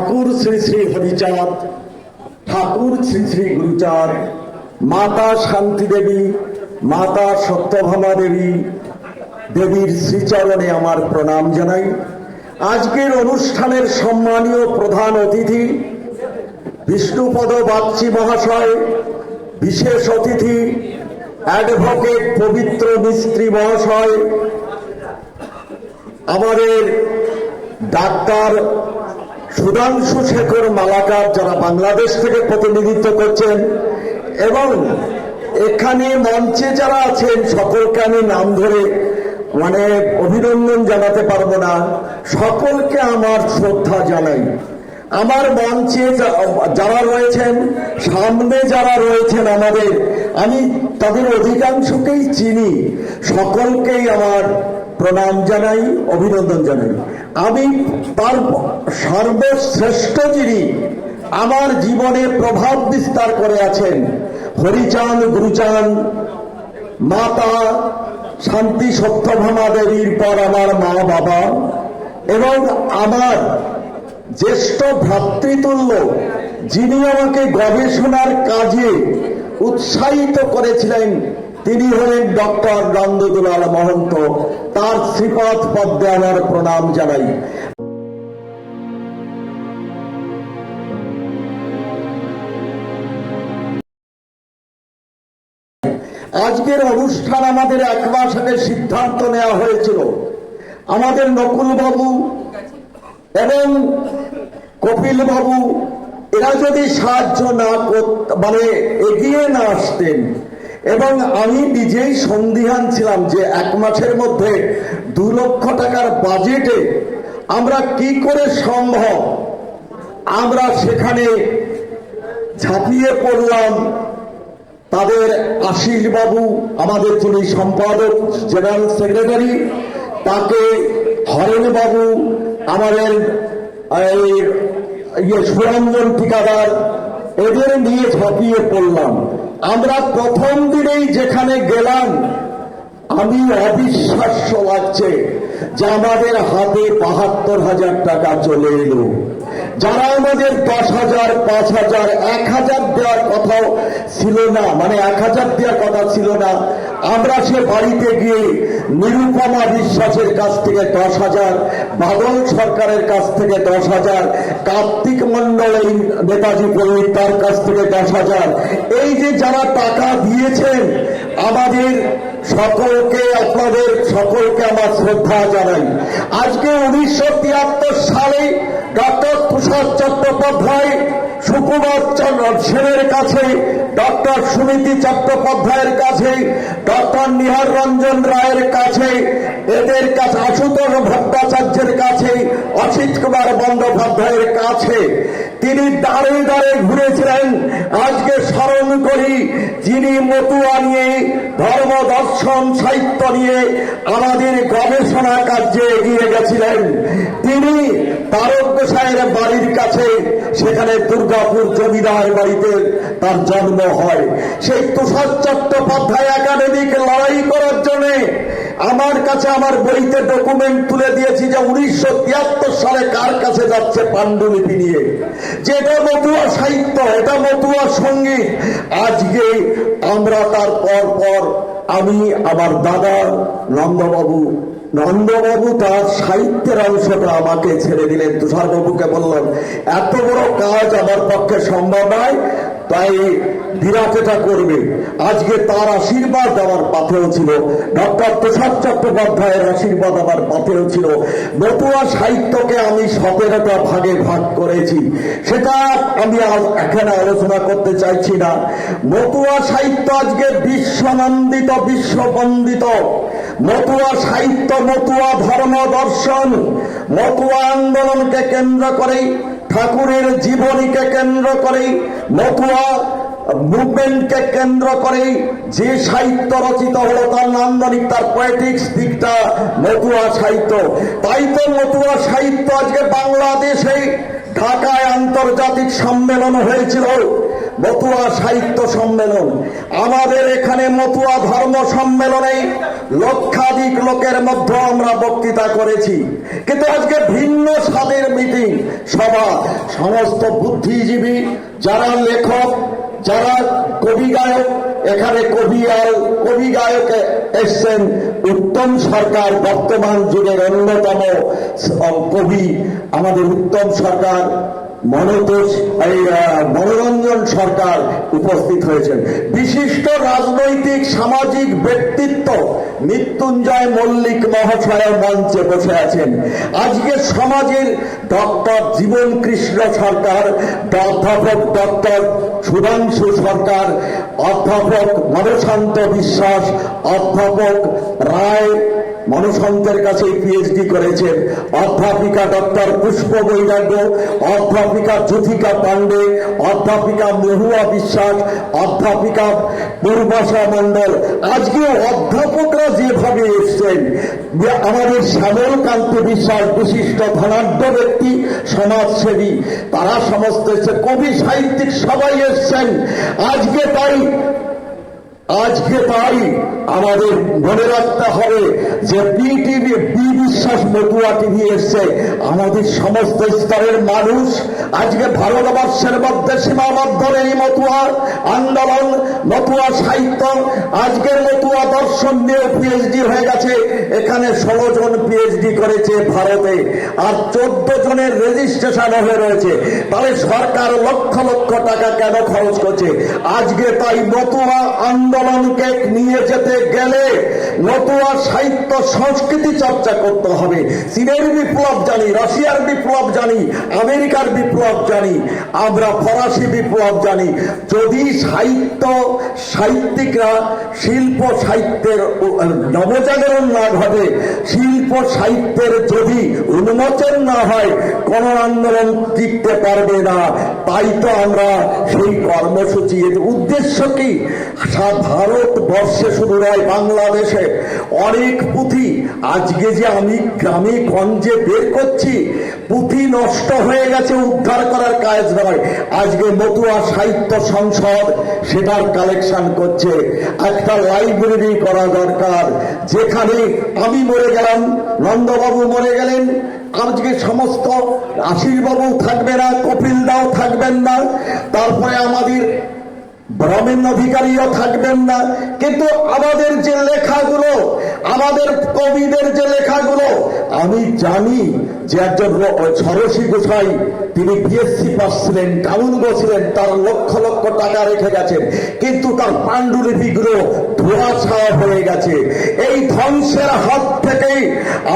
ঠাকুর শ্রী শ্রী হরিচাঁদ, ঠাকুর শ্রী শ্রী গুরুচাঁদ, মাতা শান্তি দেবী, মাতা সত্যভামা দেবী, দেবীর শ্রীচরণে আমার প্রণাম জানাই। আজকের অনুষ্ঠানের সম্মানীয় প্রধান অতিথি বিষ্ণুপদ বাগচি মহাশয়, বিশেষ অতিথি অ্যাডভোকেট পবিত্র মিস্ত্রি মহাশয়, আমাদের ডাক্তার সুধাংশু শেখর মালাকার যারা বাংলাদেশ থেকে প্রতিনিধিত্ব করছেন এবং এখানে মঞ্চে যারা আছেন, সকলকে আমি নাম ধরে মানে অভিনন্দন জানাতে পারব না। সকলকে আমার শ্রদ্ধা জানাই। আমার মঞ্চে যারা রয়েছেন, সামনে যারা রয়েছেন আমাদের, আমি তাদের অধিকাংশকেই চিনি। সকলকেই আমার প্রণাম জানাই, অভিনন্দন জানাই। আমি তার সর্বশ্রেষ্ঠ যিনি আমার জীবনে প্রভাব বিস্তার করে আছেন। হরিচাঁদ গুরুচাঁদ মাতা, শান্তি সত্যভামা দেবীর পর আমার মা, বাবা এবং আমার জ্যেষ্ঠ ভ্রাতৃতুল্য যিনি আমাকে গবেষণার কাজে উৎসাহিত করেছিলেন। তিনি হলেন ডক্টর নন্দদুলাল মহন্ত। তার শ্রীপাদ পদ্মে আমার প্রণাম জানাই। আজকের অনুষ্ঠান আমাদের এক মাস আগে সিদ্ধান্ত নেওয়া হয়েছিল। আমাদের নকুল বাবু এবং কপিল বাবু এরা যদি সাহায্য না মানে এগিয়ে না আসতেন, এবং আমি নিজেই সন্দিহান ছিলাম যে এক মাসের মধ্যে দু লক্ষ টাকার বাজেটে আমরা কি করে সম্ভব? আমরা সেখানে ঝাঁপিয়ে পড়লাম। তাদের আশিস বাবু আমাদের যিনি সম্পাদক, জেনারেল সেক্রেটারি, তাকে হরেন বাবু, আমাদের ইয়ে সুরঞ্জন ঠিকাদার এদের নিয়ে ঝাঁপিয়ে পড়লাম। আমরা প্রথম দিনেই যেখানে গেলাম আমি অবিশ্বাস্য লাগছে যে আমাদের হাতে বাহাত্তর হাজার টাকা চলে এলো। যারা আমাদের দশ হাজার, পাঁচ হাজার, এক হাজার দেওয়ার কথাও ছিল না মানে এক হাজার দেওয়ার কথা ছিল না, আমরা সে বাড়িতে গিয়ে নিরুপমা বিশ্বাসের কাছ থেকে দশ হাজার, বাদল সরকারের কাছ থেকে দশ হাজার, কার্তিক মন্ডল এই নেতাজি পল্লী তার কাছ থেকে দশ হাজার। এই যে যারা টাকা দিয়েছেন, আমাদের সকলকে, আপনাদের সকলকে আমার শ্রদ্ধা জানাই। আজকে উনিশশো তিয়াত্তর সালে ডক্টর তুষার চট্টোপাধ্যায়, সুকুমার চন্দ্র সেনের কাছে, ডক্টর সুনীতি চট্টোপাধ্যায়ের কাছে, ডক্টর নিহার রঞ্জন রায়ের কাছে, এদের কাছে, আশুতোষ ভট্টাচার্যের কাছে অসিত কুমার বন্দ্যোপাধ্যায়ের কাছে তিনি দাঁড়ে দাঁড়ে ঘুরেছিলেন। আজকে স্মরণ করি, যিনি মতুয়া নিয়ে, ধর্ম, দর্শন, সাহিত্য নিয়ে আমাদের গবেষণা কার্যে এগিয়ে গেছিলেন। তিনি তারক গোসাইয়ের বাড়ির কাছে, সেখানে দুর্গাপুর জমিদার বাড়িতে তার জন্ম হয়। সেই তুষার চট্টোপাধ্যায় একাডেমিক লড়াই করার জন্য আমার কাছে আমার বইতে ডকুমেন্ট তুলে দিয়েছি যে উনিশশো তিয়াত্তর সালে কার কাছে যাচ্ছে পাণ্ডুলিপি নিয়ে। যে এটা মতুয়া সাহিত্য, এটা মতুয়া সংগীত। আজকে আমরা তার পর পর আমি, আমার দাদা, নন্দবাবু নন্দবাবু তার সাহিত্যের অংশটা আমাকে ছেড়ে দিলেন। তুষারবাবুকে বললাম, এত বড় কাজ আমার পক্ষে সম্ভব নয়, তাই বিরাট এটা করবে। আজকে তার আশীর্বাদ আমার পাথেও ছিল। ডক্টর তুষার চট্টোপাধ্যায়ের আশীর্বাদ আমার পাথেও ছিল। মতুয়া সাহিত্যকে আমি সতেরোটা ভাগে ভাগ করেছি। সেটা আমি এখানে আলোচনা করতে চাইছি না। মতুয়া সাহিত্য আজকে বিশ্বনন্দিত, বিশ্ববন্দিত। নতুয়া সাহিত্য মতুয়া ধর্ম দর্শন, মতুয়া আন্দোলনকে কেন্দ্র করে, ঠাকুরের জীবনীকে কেন্দ্র করে, মতুয়া মুভমেন্টকে কেন্দ্র করে যে সাহিত্য রচিত হলো তার নান্দনিক, তার পোয়েটিক্স দিকটা মতুয়া সাহিত্য। তাই তো মতুয়া সাহিত্য আজকে বাংলাদেশে ঢাকায় আন্তর্জাতিক সম্মেলন হয়েছিল। মতুয়া সাহিত্য সম্মেলন। আমাদের এখানে মতুয়া ধর্ম সম্মেলনে লক্ষাধিক লোকের মধ্যে আমরা বক্তৃতা করেছি। কিন্তু আজকে ভিন্ন স্বাদের মিটিং, সভা। সমস্ত বুদ্ধিজীবী, যারা লেখক, যারা কবি গায়ক, এখানে কবি কবি গায়ক এসছেন। উত্তম সরকার বর্তমান যুগের অন্যতম কবি, আমাদের উত্তম সরকার মনোতোষ, এই মনোরঞ্জন সরকার উপস্থিত হয়েছেন। বিশিষ্ট রাজনৈতিক, সামাজিক ব্যক্তিত্ব মৃত্যুঞ্জয় মল্লিক মহাশয় মঞ্চে বসে আছেন। আজকে সমাজের ডক্টর জীবন কৃষ্ণ সরকার, অধ্যাপক ডক্টর সুধাংশু সরকার, অধ্যাপক মনশান্ত বিশ্বাস, অধ্যাপক রায় মনসন্তের কাছে পিএইচডি করেছেন অধ্যাপিকা ডক্টর পুষ্প বৈরাগ্য, অধ্যাপিকা জ্যোতিকা পাণ্ডে, অধ্যাপিকা মহুয়া বিশ্বাস, অধ্যাপিকা পূর্বাশা মণ্ডল। আজকে অধ্যাপকরা যেভাবে এসছেন আমাদের শ্যামল কান্তি বিশ্বাস বিশিষ্ট ধনাঢ্য ব্যক্তি, সমাজসেবী, তারা সমস্ত কবি, সাহিত্যিক সবাই এসছেন। আজকে তাই আজকে তাই আমাদের মনে রাখতে হবে যে বি টিভি বি বিশ্বাস মতুয়া টিভি এসছে। আমাদের সমস্ত স্তরের মানুষ আজকে ভারতবর্ষের মধ্যে সীমাবদ্ধ নেই মতুয়া আন্দোলন, মতুয়া সাহিত্য। আজকের মতুয়া দর্শন নিয়ে পিএইচডি হয়ে গেছে। এখানে ষোলো জন পিএইচডি করেছে ভারতে। আর চোদ্দ জনের রেজিস্ট্রেশন হয়ে রয়েছে। তাহলে সরকার লক্ষ লক্ষ টাকা কেন খরচ করছে? আজকে তাই মতুয়া আন্দোলনকে নিয়ে যেতে গেলে মতুয়া সাহিত্য সংস্কৃতি চর্চা করতে হবে। চীনের বিপ্লব জানি, রাশিয়ার বিপ্লব জানি, আমেরিকার বিপ্লব জানি, আমরা ফরাসি বিপ্লব জানি। যদি সাহিত্য সাহিত্যিকরা শিল্প সাহিত্যের নবজাগরণ না ঘটে, শিল্প সাহিত্যের যদি উন্মোচন না হয়, কোন আন্দোলন টিকতে পারবে না। তাই তো আমরা সেই কর্মসূচি এর উদ্দেশ্য কি? ভারতবর্ষে শুধু নয়, বাংলাদেশে অনেক পুঁথি আজকে যে আমি গ্রামে গঞ্জে বের করছি, পুঁথি নষ্ট হয়ে গেছে, উদ্ধার করার কাজ নয়। আজকে মতুয়া সাহিত্য সংসদ সেটার কালেকশন করছে। একটা লাইব্রেরি করা দরকার, যেখানে আমি মরে গেলাম, নন্দবাবু মরে গেলেন, আজকে সমস্ত আশিসবাবু থাকবে না কপিল দাও থাকবেন না, তারপরে আমাদের ব্রহ্মেন অধিকারীও থাকবেন না। কিন্তু আমাদের যে লেখাগুলো আমাদের কবিদের যে লেখাগুলো আমি জানি যে একজন সরসী গোসাই, তিনি বিএসসি পাস ছিলেন কানুনগ ছিলেন, তার লক্ষ লক্ষ টাকা রেখে গেছেন। কিন্তু তার পাণ্ডুলিপিগুলো ধোঁয়াশা হয়ে গেছে। এই ধ্বংসের হাত থেকেই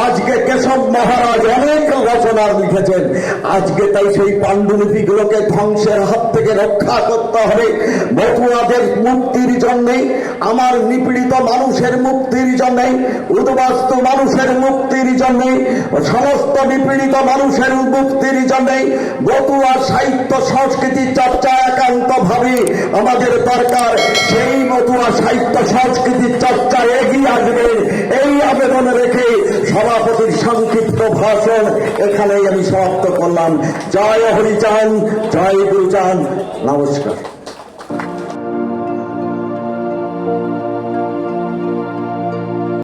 আজকে কেশব মহারাজ অনেক রচনা লিখেছেন। আজকে তাই সেই পাণ্ডুলিপিগুলোকে ধ্বংসের হাত থেকে রক্ষা করতে হবে। বটুয়াদের মুক্তির জন্যে আমার নিপীড়িত মানুষের মুক্তির জন্যে উদ্বাস্তু মানুষের মুক্তির জন্যে সমস্ত নিপীড়িত মানুষের মুক্তির জন্যে বটুয়া সাহিত্য সংস্কৃতি চর্চা একান্ত ভাবে আমাদের দরকার। সেই বটুয়া সাহিত্য সংস্কৃতি চর্চা এগিয়ে আসবে। এই আবেদন রেখে সভাপতির সংক্ষিপ্ত ভাষণ এখানেই আমি সমাপ্ত করলাম। জয় হরিচান জয় গুরুচান নমস্কার।